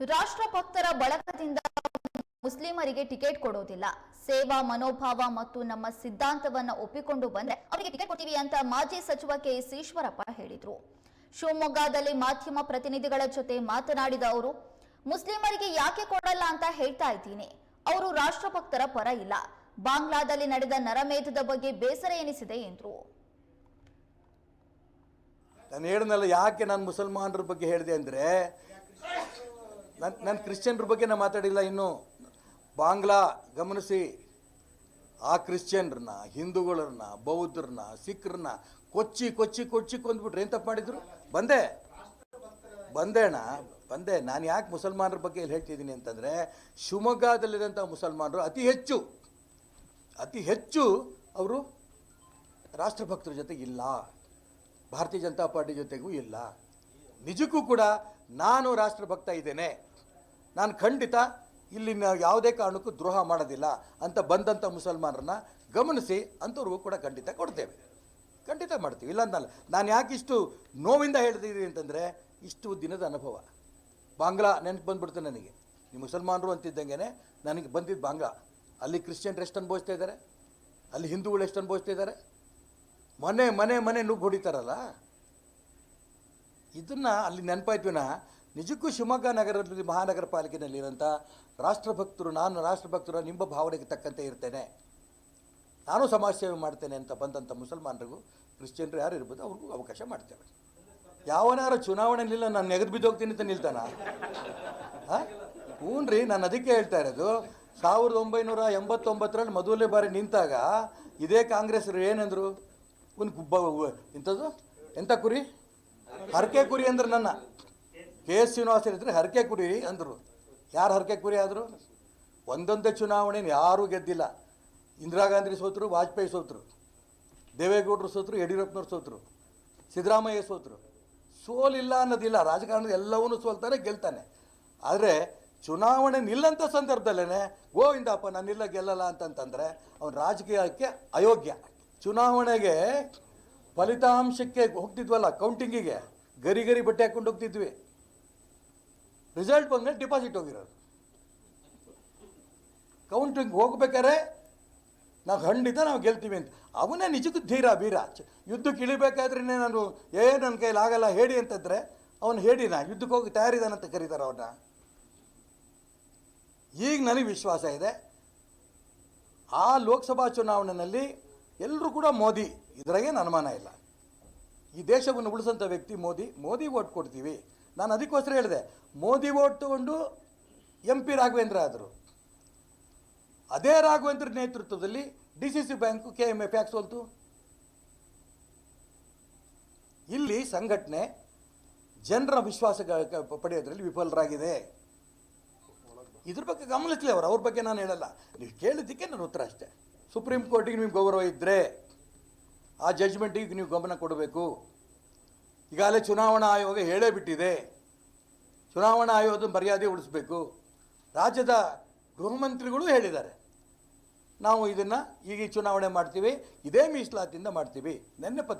ರಾಷ್ಟ್ರಭಕ್ತರ ಬಳಗದಿಂದ ಮುಸ್ಲಿಮರಿಗೆ ಟಿಕೆಟ್ ಕೊಡೋದಿಲ್ಲ. ಸೇವಾ, ಮನೋಭಾವ ಮತ್ತು ನಮ್ಮ ಸಿದ್ಧಾಂತವನ್ನ ಒಪ್ಪಿಕೊಂಡು ಬಂದ್ರೆ ಅವರಿಗೆ ಟಿಕೆಟ್ ಕೊಡ್ತೀವಿ ಅಂತ ಮಾಜಿ ಸಚಿವ ಕೆಎಸ್ ಈಶ್ವರಪ್ಪ ಹೇಳಿದ್ರು. ಶಿವಮೊಗ್ಗದಲ್ಲಿ ಮಾಧ್ಯಮ ಪ್ರತಿನಿಧಿಗಳ ಜೊತೆ ಮಾತನಾಡಿದ ಅವರು, ಮುಸ್ಲಿಮರಿಗೆ ಯಾಕೆ ಕೊಡಲ್ಲ ಅಂತ ಹೇಳ್ತಾ ಇದ್ದೀನಿ. ಅವರು ರಾಷ್ಟ್ರಭಕ್ತರ ಪರ ಇಲ್ಲ. ಬಾಂಗ್ಲಾದಲ್ಲಿ ನಡೆದ ನರಮೇಧದ ಬಗ್ಗೆ ಬೇಸರ ಎನಿಸಿದೆ ಎಂದರು. ನಾನು ಯಾಕೆ ನಾನು ಮುಸಲ್ಮಾನರ ಬಗ್ಗೆ ಹೇಳಿದೆ ಅಂದರೆ ನನ್ನ ನಾನು ಕ್ರಿಶ್ಚಿಯನ್ರ ಬಗ್ಗೆ ನಾನು ಮಾತಾಡಿಲ್ಲ, ಇನ್ನು ಬಾಂಗ್ಲಾ ಗಮನಿಸಿ. ಆ ಕ್ರಿಶ್ಚಿಯನ್ರನ್ನ, ಹಿಂದೂಗಳನ್ನ, ಬೌದ್ಧರನ್ನ, ಸಿಖ್ರನ್ನ ಕೊಚ್ಚಿ ಕೊಚ್ಚಿ ಕೊಚ್ಚಿ ಕೊಂದ್ಬಿಟ್ರೆ ಏನು ತಪ್ಪು ಮಾಡಿದ್ರು? ಬಂದೆ. ಬಂದೆ ಅಣ್ಣ, ಬಂದೆ. ನಾನು ಯಾಕೆ ಮುಸಲ್ಮಾನರ ಬಗ್ಗೆ ಇಲ್ಲಿ ಹೇಳ್ತಿದ್ದೀನಿ ಅಂತಂದರೆ ಶಿವಮೊಗ್ಗದಲ್ಲಿರೋಂಥ ಮುಸಲ್ಮಾನರು ಅತಿ ಹೆಚ್ಚು ಅತಿ ಹೆಚ್ಚು ಅವರು ರಾಷ್ಟ್ರಭಕ್ತರ ಜೊತೆಗೆ ಇಲ್ಲ ಭಾರತೀಯ ಜನತಾ ಪಾರ್ಟಿ ಜೊತೆಗೂ ಇಲ್ಲ. ನಿಜಕ್ಕೂ ಕೂಡ ನಾನು ರಾಷ್ಟ್ರಭಕ್ತ ಇದ್ದೇನೆ. ನಾನು ಖಂಡಿತ ಇಲ್ಲಿನ ಯಾವುದೇ ಕಾರಣಕ್ಕೂ ದ್ರೋಹ ಮಾಡೋದಿಲ್ಲ ಅಂತ ಬಂದಂಥ ಮುಸಲ್ಮಾನರನ್ನ ಗಮನಿಸಿ ಅಂಥವ್ರಿಗೂ ಕೂಡ ಖಂಡಿತ ಕೊಡ್ತೇವೆ. ಖಂಡಿತ ಮಾಡ್ತೀವಿ. ಇಲ್ಲ ಅಂತಲ್ಲ ನಾನು ಯಾಕೆ ಇಷ್ಟು ನೋವಿಂದ ಹೇಳ್ತಿದ್ದೀನಿ ಅಂತಂದರೆ ಇಷ್ಟು ದಿನದ ಅನುಭವ. ಬಾಂಗ್ಲಾ ನೆನಪು ಬಂದ್ಬಿಡ್ತು ನನಗೆ. ಈ ಮುಸಲ್ಮಾನರು ಅಂತಿದ್ದಂಗೆ ನನಗೆ ಬಂದಿದ್ದು ಬಾಂಗ್ಲಾ. ಅಲ್ಲಿ ಕ್ರಿಶ್ಚಿಯನ್ರು ಎಷ್ಟು ಅನುಭವಿಸ್ತಾ ಇದ್ದಾರೆ? ಅಲ್ಲಿ ಹಿಂದೂಗಳು ಎಷ್ಟು ಅನುಭವಿಸ್ತಾ ಇದ್ದಾರೆ? ಮನೆ ಮನೆ ಮನೆ ನುಗ್ಗು ಹೊಡಿತಾರಲ್ಲ? ಇದನ್ನು ಅಲ್ಲಿ ನೆನಪಾಯ್ತುವಿನ ನಿಜಕ್ಕೂ ಶಿವಮೊಗ್ಗ ನಗರದಲ್ಲಿ ಮಹಾನಗರ ಪಾಲಿಕೆಯಲ್ಲಿರೋಂಥ ರಾಷ್ಟ್ರಭಕ್ತರು, ನಾನು ರಾಷ್ಟ್ರಭಕ್ತರು ನಿಮ್ಮ ಭಾವನೆಗೆ ತಕ್ಕಂತೆ ಇರ್ತೇನೆ. ನಾನು ಸಮಾಜ ಸೇವೆ ಮಾಡ್ತೇನೆ ಅಂತ ಬಂದಂಥ ಮುಸಲ್ಮಾನರಿಗೂ, ಕ್ರಿಶ್ಚಿಯನ್ರು ಯಾರು ಇರ್ಬೋದು, ಅವ್ರಿಗೂ ಅವಕಾಶ ಮಾಡ್ತೇವೆ. ಯಾವನಾರ ಚುನಾವಣೆ ನಿಲ್ಲ ನಾನು ನೆಗೆದು ಬಿದ್ದೋಗ್ತೀನಿ ಅಂತ ನಿಲ್ತಾನ? ಹಾಂ? ಹ್ಞೂ ರೀ ನಾನು ಅದಕ್ಕೆ ಹೇಳ್ತಾ ಇರೋದು, ಸಾವಿರದ ಒಂಬೈನೂರ ಎಂಬತ್ತೊಂಬತ್ತರಲ್ಲಿ ಮೊದಲನೇ ಬಾರಿ ನಿಂತಾಗ ಇದೇ ಕಾಂಗ್ರೆಸ್ರು ಏನಂದರು ಒಂದು ಗುಬ್ಬ ಇಂಥದ್ದು? ಎಂಥ ಕುರಿ? ಹರಕೆ ಕುರಿ ಅಂದ್ರೆ ನನ್ನ. ಕೆ ಎಸ್ ಶ್ರೀನಿವಾಸ ಇದ್ರೆ ಹರಕೆ ಕುರಿ ಅಂದರು. ಯಾರು ಹರಕೆ ಕುರಿ ಆದರು? ಒಂದೊಂದೇ ಚುನಾವಣೆ ಯಾರೂ ಗೆದ್ದಿಲ್ಲ. ಇಂದಿರಾ ಗಾಂಧಿ ಸೋತರು, ವಾಜಪೇಯಿ ಸೋತರು. ದೇವೇಗೌಡರು ಸೋತರು, ಯಡಿಯೂರಪ್ಪನವ್ರು ಸೋತರು. ಸಿದ್ದರಾಮಯ್ಯ ಸೋತರು. ಸೋಲಿಲ್ಲ ಅನ್ನೋದಿಲ್ಲ. ರಾಜಕಾರಣದ ಎಲ್ಲವನ್ನೂ ಸೋಲ್ತಾನೆ, ಗೆಲ್ತಾನೆ. ಆದರೆ ಚುನಾವಣೆ ನಿಲ್ಲಂಥ ಸಂದರ್ಭದಲ್ಲೇ ಗೋವಿಂದಪ್ಪ ನಾನಿಲ್ಲ ಗೆಲ್ಲಲ್ಲ ಅಂತಂತಂದರೆ ಅವನು ರಾಜಕೀಯಕ್ಕೆ ಅಯೋಗ್ಯ. ಚುನಾವಣೆಗೆ ಫಲಿತಾಂಶಕ್ಕೆ ಹೋಗ್ತಿದ್ವಲ್ಲ ಕೌಂಟಿಂಗಿಗೆ ಗರಿ ಗರಿ ಬಟ್ಟೆ ಹಾಕ್ಕೊಂಡು ಹೋಗ್ತಿದ್ವಿ. ರಿಸಲ್ಟ್ ಬಂದಮೇಲೆ ಡಿಪಾಸಿಟ್ ಹೋಗಿರೋದು ಕೌಂಟಿಂಗ್ ಹೋಗ್ಬೇಕಾರೆ ನಾವು ಖಂಡಿತ ನಾವು ಗೆಲ್ತೀವಿ ಅಂತ. ಅವನೇ ನಿಜಕ್ಕೂ ಧೀರ ಬೀರ ಯುದ್ಧಕ್ಕೆ ಇಳಿಬೇಕಾದ್ರೆ ನಾನು ಏ ನನ್ನ ಕೈಲಿ ಆಗಲ್ಲ, ಹೇಳಿ ಅಂತಂದರೆ ಅವನು ಹೇಳಿನ ಯುದ್ಧಕ್ಕೆ ಹೋಗಿ ತಯಾರಿದಾನಂತ ಕರೀತಾರೆ ಅವನ್ನ ಈಗ ನನಗೆ ವಿಶ್ವಾಸ ಇದೆ. ಆ ಲೋಕಸಭಾ ಚುನಾವಣೆಯಲ್ಲಿ ಎಲ್ಲರೂ ಕೂಡ ಮೋದಿ ಇದರಾಗೇನು ಅನುಮಾನ ಇಲ್ಲ. ಈ ದೇಶವನ್ನು ಉಳಿಸೋಂಥ ವ್ಯಕ್ತಿ ಮೋದಿ ಮೋದಿ ಓಟ್ ಕೊಡ್ತೀವಿ. ನಾನು ಅದಕ್ಕೋಸ್ಕರ ಹೇಳಿದೆ, ಮೋದಿ ಓಟ್ ತಗೊಂಡು ಎಂ ಪಿ ರಾಘವೇಂದ್ರ ಆದರು. ಅದೇ ರಾಘವೇಂದ್ರ ನೇತೃತ್ವದಲ್ಲಿ D C C bank, K M F ಯಾಕೆ ಸೋಲ್ತು? ಇಲ್ಲಿ ಸಂಘಟನೆ ಜನರ ವಿಶ್ವಾಸ ಪಡೆಯೋದ್ರಲ್ಲಿ ವಿಫಲರಾಗಿದೆ. ಇದ್ರ ಬಗ್ಗೆ ಗಮನಿಸಲಿ ಅವರು, ಅವ್ರ ಬಗ್ಗೆ ನಾನು ಹೇಳಲ್ಲ. ನೀವು ಕೇಳಿದ್ದಕ್ಕೆ ನನ್ನ ಉತ್ತರ ಅಷ್ಟೇ. ಸುಪ್ರೀಂ ಕೋರ್ಟಿಗೆ ನಿಮ್ಗೆ ಗೌರವ ಇದ್ದರೆ ಆ ಜಡ್ಜ್ಮೆಂಟಿಗೆ ನೀವು ಗಮನ ಕೊಡಬೇಕು. ಈಗಾಗಲೇ ಚುನಾವಣಾ ಆಯೋಗ ಹೇಳೇ ಬಿಟ್ಟಿದೆ. ಚುನಾವಣಾ ಆಯೋಗದ ಮರ್ಯಾದೆ ಉಳಿಸ್ಬೇಕು. ರಾಜ್ಯದ ಗೃಹ ಮಂತ್ರಿಗಳು ಹೇಳಿದ್ದಾರೆ. ನಾವು ಇದನ್ನು ಈಗ ಚುನಾವಣೆ ಮಾಡ್ತೀವಿ, ಇದೇ ಮೀಸಲಾತಿಯಿಂದ ಮಾಡ್ತೀವಿ. ನೆನ್ನೆ ಪತ್ರ